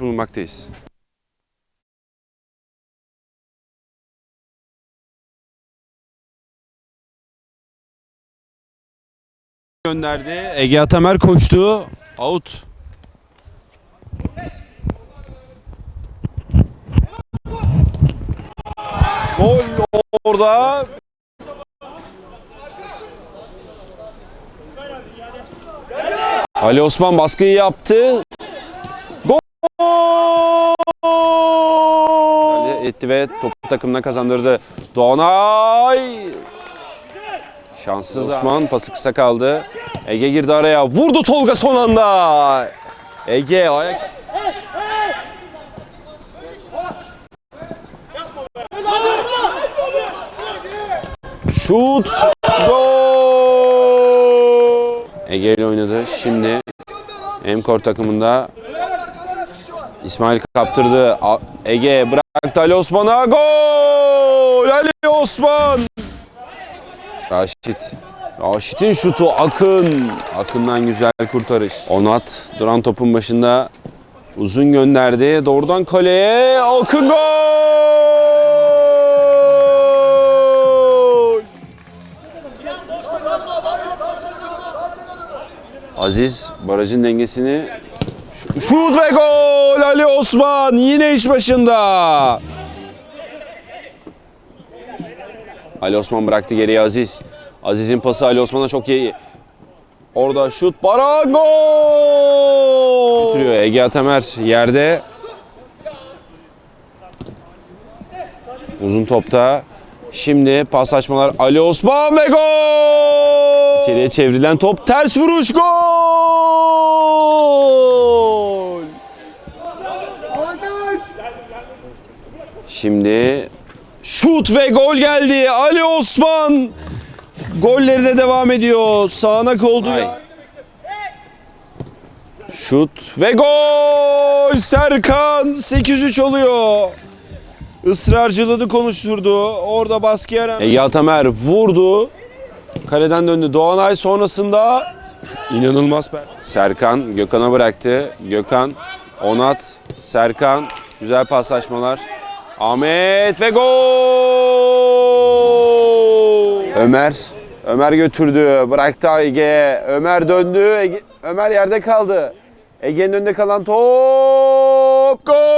bulunmaktayız. gönderdi. Ege Atamer koştu. Out. Gol orada. Ali Osman baskıyı yaptı. Etti ve topu takımına kazandırdı. Doğanay! Şanssız Osman pası kısa kaldı. Ege girdi araya. Vurdu Tolga son anda. Ege ayak Şut. Gol. Ege ile oynadı. Şimdi Emkor takımında İsmail kaptırdı. Ege bıraktı Ali Osman'a. Gol! Ali Osman. Raşit. Raşit'in şutu Akın. Akın'dan güzel kurtarış. Onat duran topun başında uzun gönderdi. Doğrudan kaleye Akın gol! Aziz barajın dengesini şut ve gol Ali Osman yine iş başında. Ali Osman bıraktı geriye Aziz. Aziz'in pası Ali Osman'a çok iyi. Orada şut para gol. Bitiriyor Ege Atamer yerde. Uzun topta. Şimdi pas açmalar Ali Osman ve gol. İçeriye çevrilen top ters vuruş gol. Şimdi şut ve gol geldi. Ali Osman gollerine devam ediyor. Sağanak oldu. Şut ve gol. Serkan 8-3 oluyor. Israrcılığını konuşturdu. Orada baskı yaran. Ege Atamer vurdu. Kaleden döndü. Doğanay sonrasında inanılmaz. Serkan Gökhan'a bıraktı. Gökhan, Onat, Serkan. Güzel paslaşmalar. Ahmet ve gol! Ömer. Ömer götürdü. Bıraktı Ege. Ömer döndü. Ege- Ömer yerde kaldı. Ege'nin önünde kalan top. Gol!